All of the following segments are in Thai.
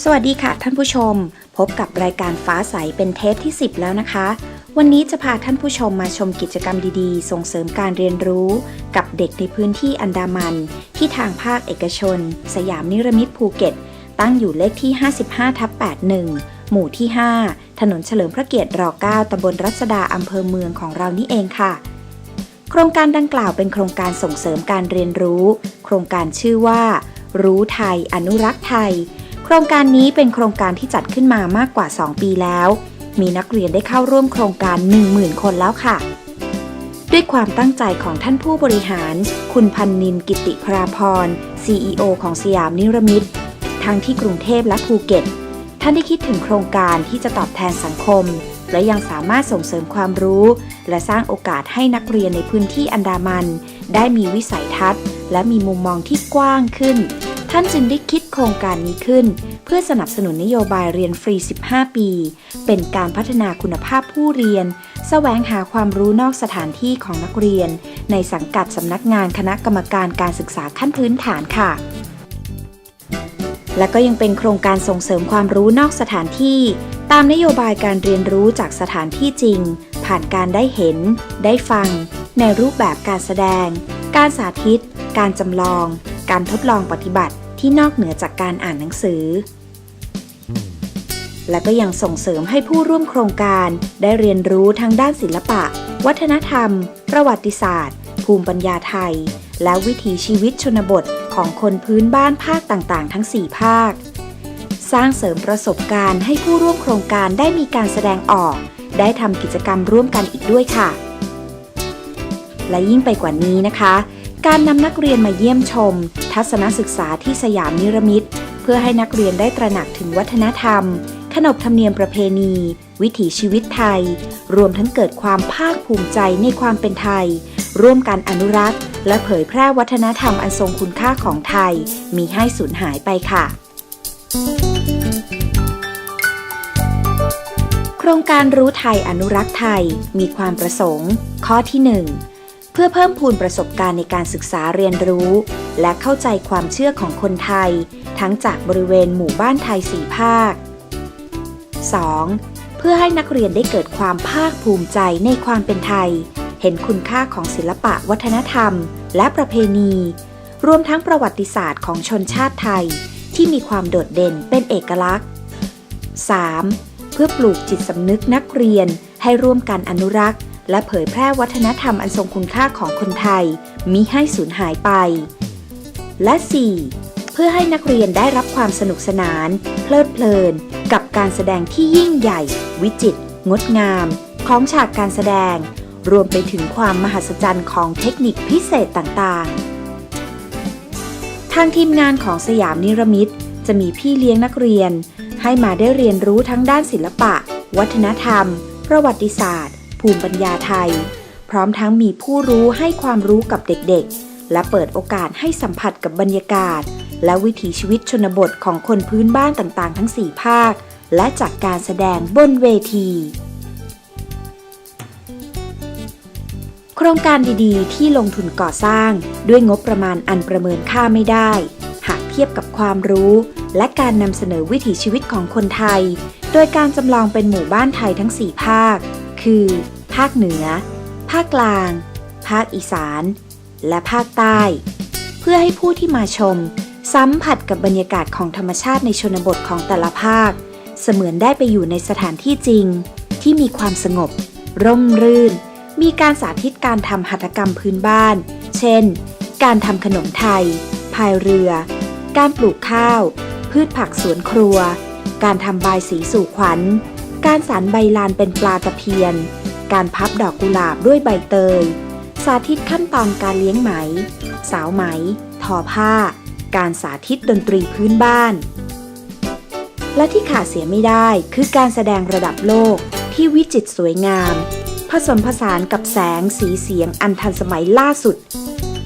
สวัสดีค่ะท่านผู้ชม พบกับรายการฟ้าใสเป็นเทปที่ 10 แล้วนะคะ วันนี้จะพาท่านผู้ชมมาชมกิจกรรมดีๆ ส่งเสริมการเรียนรู้ กับเด็กในพื้นที่อันดามัน ที่ทางภาคเอกชน สยามนิรมิตภูเก็ต ตั้งอยู่เลขที่ 55ทับ81 หมู่ที่ 5 ถนนเฉลิมพระเกียรติร9ตำบลรัศดาอำเภอเมืองของเรานี่เองค่ะ โครงการดังกล่าวเป็นโครงการส่งเสริมการเรียนรู้ โครงการชื่อว่า รู้ไทย อนุรักษ์ไทย โครงการนี้เป็นโครงการที่จัดขึ้นมามากกว่า 2 ปีแล้ว มีนักเรียนได้เข้าร่วมโครงการ 10,000 คนแล้วค่ะ ด้วยความตั้งใจของท่านผู้บริหาร คุณพันนินกิติพราพร CEO ของสยามนิรมิตทั้งที่กรุงเทพและภูเก็ต ท่านได้คิดถึงโครงการที่จะตอบแทนสังคม และยังสามารถส่งเสริมความรู้ และสร้างโอกาสให้นักเรียนในพื้นที่อันดามัน ได้มีวิสัยทัศน์ และมีมุมมองที่กว้างขึ้น ท่านจึงได้คิดโครงการนี้ขึ้น เพื่อสนับสนุนนโยบายเรียนฟรี 15 ปี เป็นการพัฒนาคุณภาพผู้เรียน แสวงหาความรู้นอกสถานที่ของนักเรียน ในสังกัดสำนักงานคณะกรรมการการศึกษาขั้นพื้นฐานค่ะ และก็ยังเป็นโครงการส่งเสริมความรู้นอกสถานที่ ตามนโยบายการเรียนรู้จากสถานที่จริง ผ่านการได้เห็น ได้ฟัง ในรูปแบบการแสดง การสาธิต การจำลอง การทดลองปฏิบัติที่นอกเหนือจากการอ่านหนังสือ และก็ยังส่งเสริมให้ผู้ร่วมโครงการได้เรียนรู้ทั้งด้านศิลปะ วัฒนธรรม ประวัติศาสตร์ ภูมิปัญญาไทย และวิถีชีวิตชนบทของคนพื้นบ้านภาคต่างๆ ทั้ง 4 ภาค สร้างเสริมประสบการณ์ให้ผู้ร่วมโครงการได้มีการแสดงออก ได้ทำกิจกรรมร่วมกันอีกด้วยค่ะ และยิ่งไปกว่านี้นะคะ การนำนักเรียนมาเยี่ยมชม ทัศนศึกษาที่สยามนิรมิตเพื่อให้นักเรียนได้ตระหนักถึงวัฒนธรรม ขนบธรรมเนียมประเพณี วิถีชีวิตไทย รวมทั้งเกิดความภาคภูมิใจในความเป็นไทย ร่วมกันอนุรักษ์ และเผยแพร่วัฒนธรรมอันทรงคุณค่าของไทย มีให้สูญหายไปค่ะโครงการรู้ไทยอนุรักษ์ไทยมีความประสงค์ ข้อที่ 1 เพื่อเพิ่มพูนประสบการณ์ในการศึกษาเรียนรู้ และเข้าใจความเชื่อของคนไทย ทั้งจากบริเวณหมู่บ้านไทยสี่ภาค 2. เพื่อให้นักเรียนได้เกิดความภาคภูมิใจในความเป็นไทย เห็นคุณค่าของศิลปะวัฒนธรรม และประเพณี รวมทั้งประวัติศาสตร์ของชนชาติไทย ที่มีความโดดเด่นเป็นเอกลักษณ์ 3. เพื่อปลูกจิตสำนึกนักเรียนให้ร่วมกันอนุรักษ์ และเผยแพร่วัฒนธรรมอันทรงคุณค่าของคนไทยมิให้สูญหายไป และ 4. เพื่อให้นักเรียนได้รับความสนุกสนาน เพลิดเพลิน กับการแสดงที่ยิ่งใหญ่ วิจิตรงดงามของฉากการแสดง รวมไปถึงความมหัศจรรย์ของเทคนิคพิเศษต่างๆ ทางทีมงานของสยามนิรมิตจะมีพี่เลี้ยงนักเรียน ให้มาได้เรียนรู้ทั้งด้านศิลปะ วัฒนธรรม ประวัติศาสตร์ ภูมิปัญญาไทย พร้อมทั้งมีผู้รู้ให้ความรู้กับเด็กๆ และเปิดโอกาสให้สัมผัสกับบรรยากาศ และวิถีชีวิตชนบทของคนพื้นบ้านต่างๆ ทั้ง 4 ภาค และจากการแสดงบนเวที โครงการดีๆ ที่ลงทุนก่อสร้าง ด้วยงบประมาณอันประเมินค่าไม่ได้ หากเทียบกับความรู้และการนำเสนอวิถีชีวิตของคนไทย โดยการจำลองเป็นหมู่บ้านไทยทั้ง 4 ภาค คือ ภาคเหนือ ภาคกลาง ภาคอีสาน และภาคใต้ เพื่อให้ผู้ที่มาชม สัมผัสกับบรรยากาศของธรรมชาติในชนบทของแต่ละภาค เสมือนได้ไปอยู่ในสถานที่จริง ที่มีความสงบ ร่มรื่น มีการสาธิตการทำหัตถกรรมพื้นบ้าน เช่น การทำขนมไทย พายเรือ การปลูกข้าว พืชผักสวนครัว การทำบายสีสู่ขวัญ การสารใบลานเป็นปลาตะเพียน การพับดอกกุหลาบด้วยใบเตย สาธิตขั้นตอนการเลี้ยงไหม สาวไหม ทอผ้า การสาธิตดนตรีพื้นบ้าน และที่ขาดเสียไม่ได้คือการแสดงระดับโลกที่วิจิตรสวยงาม ผสมผสานกับแสงสีเสียงอันทันสมัยล่าสุด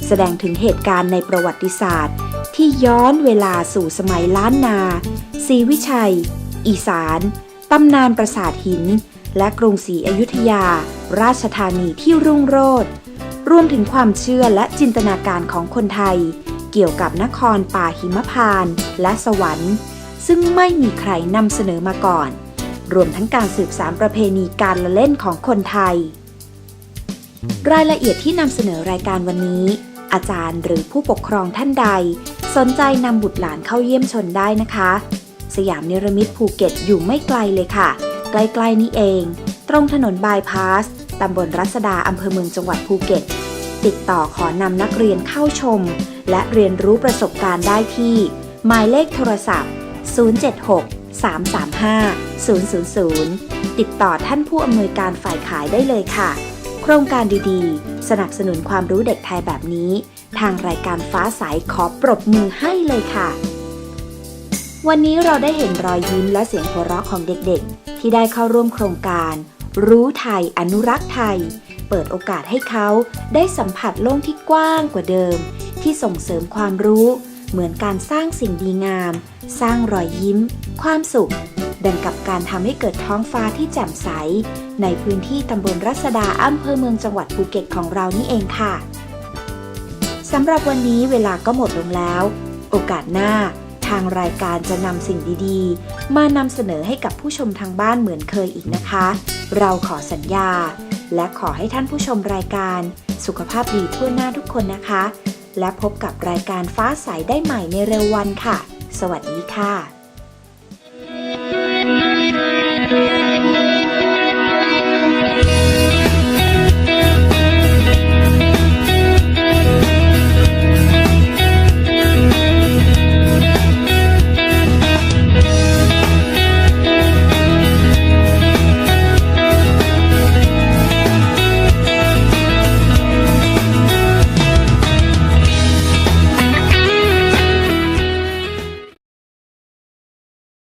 แสดงถึงเหตุการณ์ในประวัติศาสตร์ ที่ย้อนเวลาสู่สมัยล้านนาศรีวิชัย อีสาน ตำนานปราสาทหิน และกรุงศรีอยุธยา ราชธานีที่รุ่งโรจน์รวมถึงความเชื่อและจินตนาการของคนไทย เกี่ยวกับนครป่าหิมพานต์และสวรรค์ ซึ่งไม่มีใครนำเสนอมาก่อน รวมทั้งการสืบสานประเพณีการละเล่นของคนไทย รายละเอียดที่นำเสนอรายการวันนี้ อาจารย์หรือผู้ปกครองท่านใด สนใจนำบุตรหลานเข้าเยี่ยมชมได้นะคะ สยามเนรมิตภูเก็ตอยู่ไม่ไกลเลยค่ะ ใกล้ๆนี้เอง ตรงถนนบายพาสตำบลรัศดาอำเภอเมืองจังหวัดภูเก็ต ติดต่อขอนำนักเรียนเข้าชม และเรียนรู้ประสบการณ์ได้ที่ หมายเลขโทรศัพท์ 076 335 000 ติดต่อท่านผู้อำนวยการฝ่ายขายได้เลยค่ะ โครงการดีๆ สนับสนุนความรู้เด็กไทยแบบนี้ ทางรายการฟ้าใสขอปรบมือให้เลยค่ะ วันนี้เราได้เห็นรอยยิ้มและเสียงหัวเราะของเด็กๆ ที่ได้เข้าร่วมโครงการ รู้ไทยอนุรักษ์ไทย เปิดโอกาสให้เขาได้สัมผัสโลกที่กว้างกว่าเดิม ที่ส่งเสริมความรู้ เหมือนการสร้างสิ่งดีงาม สร้างรอยยิ้ม ความสุข ดังกับการทำให้เกิดท้องฟ้าที่แจ่มใส ในพื้นที่ตำบลรัศดาอำเภอเมืองจังหวัดภูเก็ตของเรานี่เองค่ะสำหรับวันนี้เวลาก็หมดลงแล้ว โอกาสหน้า ทางรายการจะนำสิ่งดีๆ มานำเสนอให้กับผู้ชมทางบ้านเหมือนเคยอีกนะคะ เราขอสัญญา และขอให้ท่านผู้ชมรายการ สุขภาพดีทั่วหน้าทุกคนนะคะ และพบกับรายการฟ้าใสได้ใหม่ในเร็ววันค่ะ สวัสดีค่ะ